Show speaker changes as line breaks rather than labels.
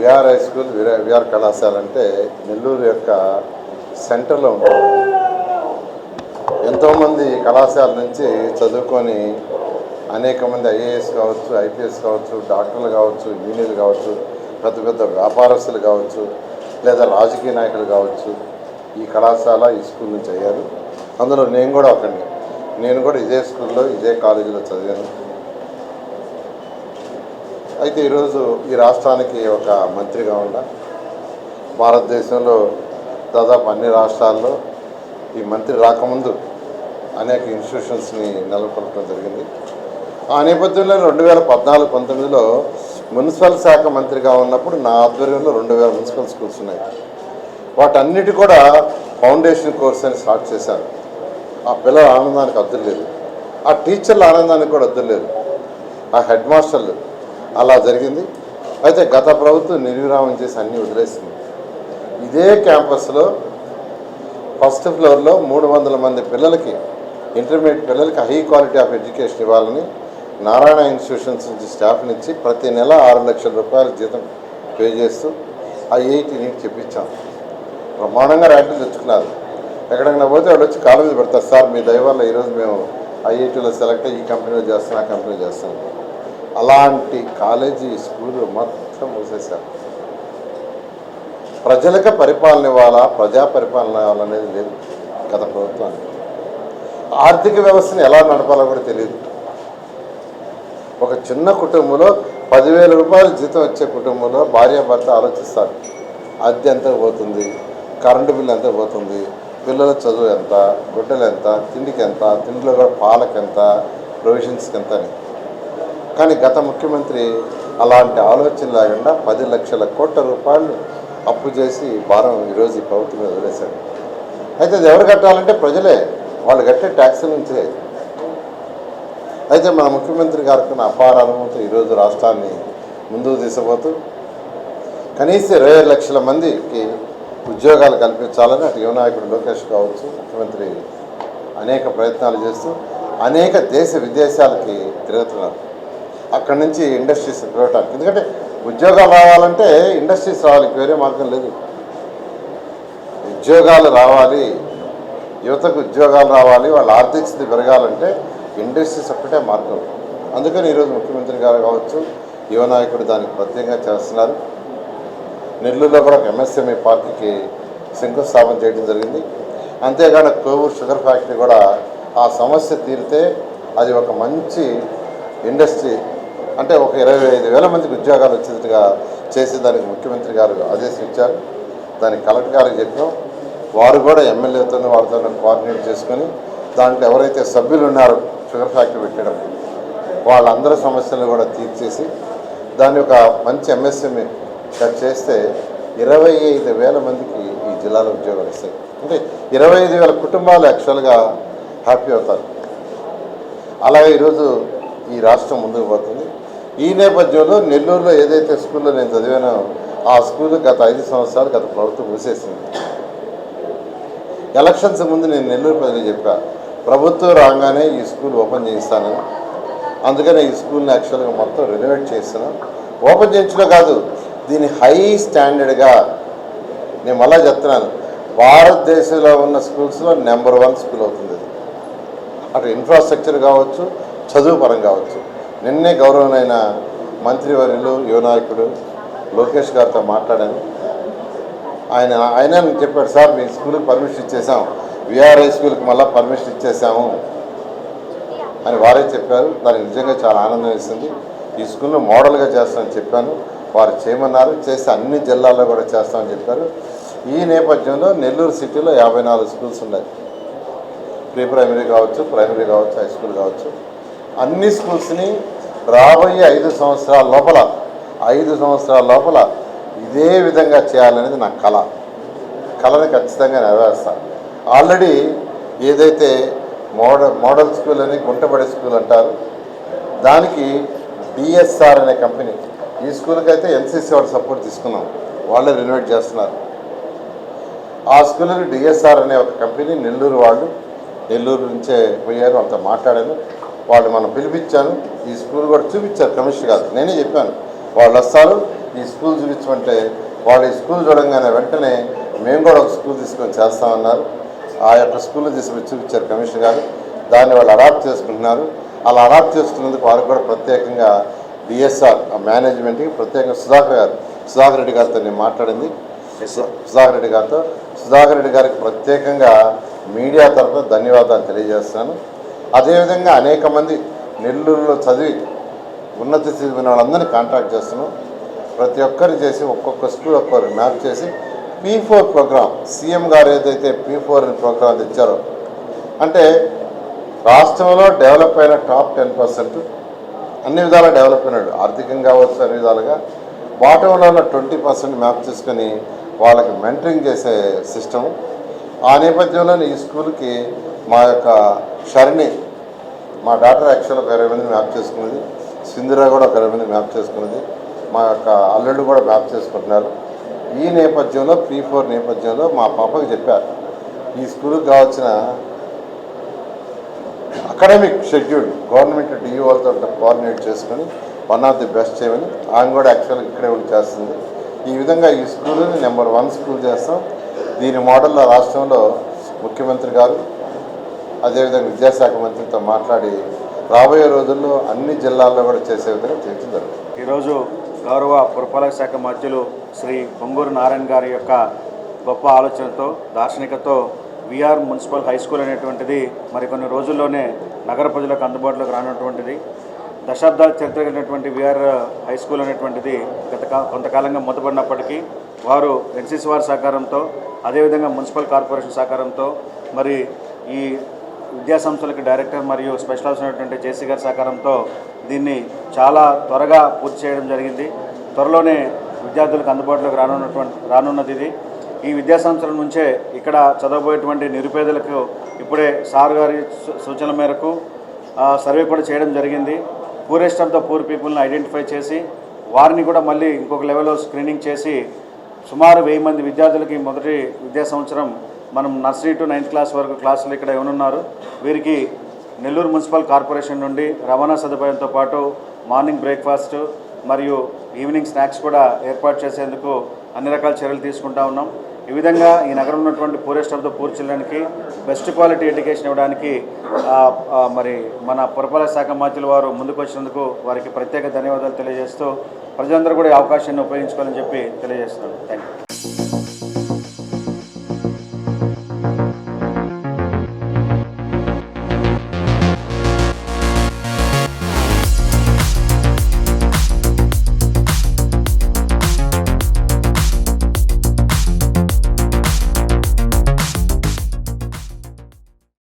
VR high school VR VR కళాశాల అంటే నెల్లూరు యొక్క సెంటర్లో ఉంటుంది. ఎంతోమంది కళాశాల నుంచి చదువుకొని అనేక మంది ఐఏఎస్ కావచ్చు ఐపీఎస్ కావచ్చు డాక్టర్లు కావచ్చు ఇంజనీర్లు కావచ్చు పెద్ద పెద్ద వ్యాపారస్తులు కావచ్చు లేదా రాజకీయ నాయకులు కావచ్చు ఈ కళాశాల ఈ స్కూల్ నుంచి అయ్యారు. అందులో నేను కూడా ఒకడిని నేను కూడా ఇదే స్కూల్లో ఇదే కాలేజీలో చదివాను. అయితే ఈరోజు ఈ రాష్ట్రానికి ఒక మంత్రిగా ఉండా. భారతదేశంలో దాదాపు అన్ని రాష్ట్రాల్లో ఈ మంత్రి రాకముందు అనేక ఇన్స్టిట్యూషన్స్ని నెలకొల్పడం జరిగింది. ఆ నేపథ్యంలో రెండు వేల పద్నాలుగు పంతొమ్మిదిలో మున్సిపల్ శాఖ మంత్రిగా ఉన్నప్పుడు నా ఆధ్వర్యంలో రెండు వేల మున్సిపల్ స్కూల్స్ ఉన్నాయి. వాటన్నిటి కూడా ఫౌండేషన్ కోర్స్ అని స్టార్ట్ చేశాను ఆ పిల్లల ఆనందానికి అద్దులు ఆ టీచర్ల ఆనందానికి కూడా అద్దులు ఆ హెడ్ మాస్టర్లు అలా జరిగింది. అయితే గత ప్రభుత్వం నిర్విరామం చేసి అన్నీ వదిలేసింది. ఇదే క్యాంపస్లో ఫస్ట్ ఫ్లోర్లో మూడు వందల మంది పిల్లలకి ఇంటర్మీడియట్ పిల్లలకి హై క్వాలిటీ ఆఫ్ ఎడ్యుకేషన్ ఇవ్వాలని నారాయణ ఇన్స్టిట్యూషన్స్ నుంచి స్టాఫ్నిచ్చి ప్రతి నెల ఆరు లక్షల రూపాయల జీతం పే చేస్తూ ఐఐటి నీట్ చెప్పించాం. బ్రహ్మాండంగా ర్యాంకులు తెచ్చుకున్నారు. ఎక్కడికైనా పోతే వాళ్ళు వచ్చి కాలేజీ పెడతారు. సార్ మీ దయ వల్ల ఈరోజు మేము ఐఐటీలో సెలెక్ట్ అయ్యి ఈ కంపెనీలో చేస్తాం ఆ కంపెనీలో చేస్తాం అలాంటి కాలేజీ స్కూలు మొత్తం మూసేశారు. ప్రజలకు పరిపాలన ఇవ్వాలా? ప్రజా పరిపాలన ఇవ్వాలనేది లేదు గత ప్రభుత్వానికి. ఆర్థిక వ్యవస్థను ఎలా నడపాలో కూడా తెలియదు. ఒక చిన్న కుటుంబంలో పదివేల రూపాయలు జీతం వచ్చే కుటుంబంలో భార్యాభర్త ఆలోచిస్తారు. అద్దె ఎంత పోతుంది? కరెంటు బిల్లు ఎంత పోతుంది? పిల్లల చదువు ఎంత? గుడ్డలు ఎంత? తిండికి ఎంత? తిండిలో కూడా పాలకెంత ఎంత? ప్రొవిజన్స్కి ఎంత అని. కానీ గత ముఖ్యమంత్రి అలాంటి ఆలోచన లేకుండా పది లక్షల కోట్ల రూపాయలు అప్పు చేసి భారం ఈరోజు ఈ ప్రభుత్వం మీద వదిలేశాడు అయితే అది ఎవరు కట్టాలంటే ప్రజలే. వాళ్ళు కట్టే ట్యాక్స్ నుంచే. అయితే మన ముఖ్యమంత్రి గారికి అపార అనుమతి ఈరోజు రాష్ట్రాన్ని ముందుకు తీసుకుపోతూ కనీసం ఇరవై లక్షల మందికి ఉద్యోగాలు కల్పించాలని అటు యువనాయకుడు లోకేష్ కావచ్చు ముఖ్యమంత్రి అనేక ప్రయత్నాలు చేస్తూ అనేక దేశ విదేశాలకి తిరుగుతున్నారు. అక్కడి నుంచి ఇండస్ట్రీస్ రావటానికి. ఎందుకంటే ఉద్యోగాలు రావాలంటే ఇండస్ట్రీస్ రావాలి వేరే మార్గం లేదు. ఉద్యోగాలు రావాలి యువతకు ఉద్యోగాలు రావాలి వాళ్ళ ఆర్థిక స్థితి పెరగాలంటే ఇండస్ట్రీస్ ఒక్కటే మార్గం. అందుకని ఈరోజు ముఖ్యమంత్రి గారు కావచ్చు యువ నాయకుడు దానికి ప్రత్యేకంగా చేస్తున్నారు. నెల్లూరులో కూడా ఒక ఎంఎస్ఎంఈ పార్క్కి శంకుస్థాపన చేయడం జరిగింది. అంతేగాని కోవూరు షుగర్ ఫ్యాక్టరీ కూడా ఆ సమస్య తీరితే అది ఒక మంచి ఇండస్ట్రీ అంటే ఒక ఇరవై ఐదు వేల మందికి ఉద్యోగాలు వచ్చేట్టుగా చేసి దానికి ముఖ్యమంత్రి గారు ఆదేశం ఇచ్చారు. దానికి కలెక్టర్ గారికి చెప్పాం. వారు కూడా ఎమ్మెల్యేతో వారితో కోఆర్డినేట్ చేసుకొని దాంట్లో ఎవరైతే సభ్యులు ఉన్నారో షుగర్ ఫ్యాక్టరీ పెట్టడం వాళ్ళందరి సమస్యలను కూడా తీర్చేసి దాన్ని ఒక మంచి ఎంఎస్ఎంఈ చేస్తే ఇరవై ఐదు వేల మందికి ఈ జిల్లాలో ఉద్యోగాలు ఇస్తాయి అంటే ఇరవై ఐదు వేల కుటుంబాలు యాక్చువల్గా హ్యాపీ అవుతారు. అలాగే ఈరోజు ఈ రాష్ట్రం ముందుకు పోతుంది. ఈ నేపథ్యంలో నెల్లూరులో ఏదైతే స్కూల్లో నేను చదివానో ఆ స్కూల్ గత ఐదు సంవత్సరాలు గత ప్రభుత్వం మూసేసింది. ఎలక్షన్స్ ముందు నేను నెల్లూరు ప్రజలు చెప్పా ప్రభుత్వం రాగానే ఈ స్కూల్ ఓపెన్ చేయిస్తానని. అందుకనే ఈ స్కూల్ని యాక్చువల్గా మొత్తం రెనోవేట్ చేస్తున్నాం. ఓపెన్ చేయించడం కాదు దీని హై స్టాండర్డ్గా నేను మళ్ళా చెప్తున్నాను. భారతదేశంలో ఉన్న స్కూల్స్లో నెంబర్ వన్ స్కూల్ అవుతుంది అటు ఇన్ఫ్రాస్ట్రక్చర్ కావచ్చు చదువు పరం కావచ్చు. నిన్నే గౌరవనైన మంత్రివర్యులు యువనాయకుడు లోకేష్ గారితో మాట్లాడాను. ఆయన ఆయన చెప్పాడు సార్ మీ స్కూల్కి పర్మిషన్ ఇచ్చేసాం విఆర్ఐ స్కూల్కి మళ్ళీ పర్మిషన్ ఇచ్చేసాము అని వారే చెప్పారు. దానికి నిజంగా చాలా ఆనందం వేసింది. ఈ స్కూల్ను మోడల్గా చేస్తామని చెప్పాను. వారు చేయమన్నారు. చేసి అన్ని జిల్లాల్లో కూడా చేస్తామని చెప్పారు. ఈ నేపథ్యంలో నెల్లూరు సిటీలో యాభై నాలుగు స్కూల్స్ ఉన్నాయి. ప్రీ ప్రైమరీ కావచ్చు ప్రైమరీ కావచ్చు హై స్కూల్ కావచ్చు. అన్ని స్కూల్స్ని రాబోయే ఐదు సంవత్సరాల లోపల ఐదు సంవత్సరాల లోపల ఇదే విధంగా చేయాలనేది నా కళ. కళని ఖచ్చితంగా నెరవేరుస్తాను ఆల్రెడీ ఏదైతే మోడల్ మోడల్ స్కూల్ అని గుంటబడి స్కూల్ అంటారు దానికి డిఎస్ఆర్ అనే కంపెనీ ఈ స్కూల్కి అయితే ఎన్సీసీ వాళ్ళు సపోర్ట్ తీసుకున్నాం. వాళ్ళే రెనోవేట్ చేస్తున్నారు. ఆ స్కూల్ని డిఎస్ఆర్ అనే ఒక కంపెనీ నెల్లూరు వాళ్ళు నెల్లూరు నుంచే పోయారు వాళ్ళతో మాట్లాడాను వాళ్ళు మనం పిలిపించాను ఈ స్కూల్ కూడా చూపించారు కమిషనర్ గారు నేనే చెప్పాను వాళ్ళు వస్తారు ఈ స్కూల్ చూపించమంటే వాళ్ళు ఈ స్కూల్ చూడంగానే వెంటనే మేము కూడా ఒక స్కూల్ తీసుకొని చేస్తామన్నారు ఆ యొక్క స్కూల్ తీసుకొని చూపించారు కమిషనర్ గారు. దాన్ని వాళ్ళు అడాప్ట్ చేసుకుంటున్నారు. అలా అడాప్ట్ చేసుకున్నందుకు వారికి కూడా ప్రత్యేకంగా డిఎస్ఆర్ మేనేజ్మెంట్కి ప్రత్యేకంగా సుధాకర్ గారు సుధాకర్ రెడ్డి గారితో నేను మాట్లాడింది. సుధాకర్ రెడ్డి గారితో. సుధాకర్ రెడ్డి గారికి ప్రత్యేకంగా మీడియా తరఫున ధన్యవాదాలు తెలియజేస్తున్నాను. అదేవిధంగా అనేక మంది నెల్లూరులో చదివి ఉన్నత చదివిన వాళ్ళందరినీ కాంటాక్ట్ చేస్తున్నాం. ప్రతి ఒక్కరు చేసి ఒక్కొక్క స్కూల్ ఒక్కొక్కరు మ్యాప్ చేసి పీ ఫోర్ ప్రోగ్రామ్ సీఎం గారు ఏదైతే పీ ఫోర్ ప్రోగ్రామ్ తెచ్చారో అంటే రాష్ట్రంలో డెవలప్ అయిన టాప్ టెన్ పర్సెంట్ అన్ని విధాలుగా డెవలప్ అయినాడు. ఆర్థికంగా కావచ్చు అన్ని విధాలుగా. బాటంలో ఉన్న ట్వంటీ పర్సెంట్ మ్యాప్ చేసుకొని వాళ్ళకి మెంటరింగ్ చేసే సిస్టమ్ ఆ నేపథ్యంలోనే ఈ స్కూల్కి మా యొక్క షరణి మా డాక్టర్ యాక్చువల్ ఒక ఇరవై మ్యాప్ చేసుకున్నది. సింధురా కూడా ఒక ఇరవై మ్యాప్ చేసుకున్నది. మా యొక్క అల్లుళ్ళు కూడా మ్యాప్ చేసుకుంటున్నారు. ఈ నేపథ్యంలో పీ ఫోర్ నేపథ్యంలో మా పాపకి చెప్పారు. ఈ స్కూల్కి కావాల్సిన అకాడమిక్ షెడ్యూల్ గవర్నమెంట్ డిఈఓతో కోఆర్డినేట్ చేసుకొని వన్ ఆఫ్ ది బెస్ట్ చేయమని ఆమె కూడా యాక్చువల్గా ఇక్కడే ఉండి చేస్తుంది. ఈ విధంగా ఈ స్కూల్ని నెంబర్ వన్ స్కూల్ చేస్తాం. దీని మోడల్లో రాష్ట్రంలో ముఖ్యమంత్రి గారు అదేవిధంగా విద్యాశాఖ మంత్రితో మాట్లాడి రాబోయే రోజుల్లో అన్ని జిల్లాల్లో కూడా చేసే విధంగా చేయడం జరుగుతుంది.
ఈరోజు గౌరవ పురపాలక శాఖ మధ్యులు శ్రీ పొంగూరు నారాయణ గారి యొక్క గొప్ప ఆలోచనతో దార్శనికతో విఆర్ మున్సిపల్ హై స్కూల్ అనేటువంటిది మరికొన్ని రోజుల్లోనే నగర ప్రజలకు అందుబాటులోకి రానటువంటిది దశాబ్దాల చరిత్ర కలిగినటువంటి విఆర్ హై స్కూల్ అనేటువంటిది గత కొంతకాలంగా మూతపడినప్పటికీ వారు ఎన్సీసీ వారి సహకారంతో అదేవిధంగా మున్సిపల్ కార్పొరేషన్ సహకారంతో మరి ఈ విద్యాసంస్థలకు డైరెక్టర్ మరియు స్పెషల్ అయినటువంటి జేసీ గారి సహకారంతో దీన్ని చాలా త్వరగా పూర్తి చేయడం జరిగింది. త్వరలోనే విద్యార్థులకు అందుబాటులోకి రానున్నటువంటి రానున్నది ఇది. ఈ విద్యాసంస్థల నుంచే ఇక్కడ చదవబోయేటువంటి నిరుపేదలకు ఇప్పుడే సార్ గారి సూచనల మేరకు సర్వే కూడా చేయడం జరిగింది. పూరెస్ట్ ఆఫ్ ద పూర్ పీపుల్ని ఐడెంటిఫై చేసి వారిని కూడా మళ్ళీ ఇంకొక లెవెల్లో స్క్రీనింగ్ చేసి సుమారు వెయ్యి మంది విద్యార్థులకి మొదటి విద్యా సంవత్సరం మనం నర్సరీ టు నైన్త్ క్లాస్ వరకు క్లాసులు ఇక్కడ ఇవ్వనున్నారు వీరికి నెల్లూరు మున్సిపల్ కార్పొరేషన్ నుండి రవాణా సదుపాయంతో పాటు మార్నింగ్ బ్రేక్ఫాస్ట్ మరియు ఈవినింగ్ స్నాక్స్ కూడా ఏర్పాటు చేసేందుకు అన్ని రకాల చర్యలు తీసుకుంటా ఉన్నాం. ఈ విధంగా ఈ నగరంలో ఉన్నటువంటి పూరెస్ట్ ఆఫ్ ద పూర్ చిల్డ్రన్కి బెస్ట్ క్వాలిటీ ఎడ్యుకేషన్ ఇవ్వడానికి మరి మన పురపాలక శాఖ మంత్రులు వారు ముందుకు వచ్చినందుకు వారికి ప్రత్యేక ధన్యవాదాలు తెలియజేస్తూ ప్రజలందరూ కూడా ఈ అవకాశాన్ని ఉపయోగించుకోవాలని చెప్పి తెలియజేస్తున్నాను. Thank you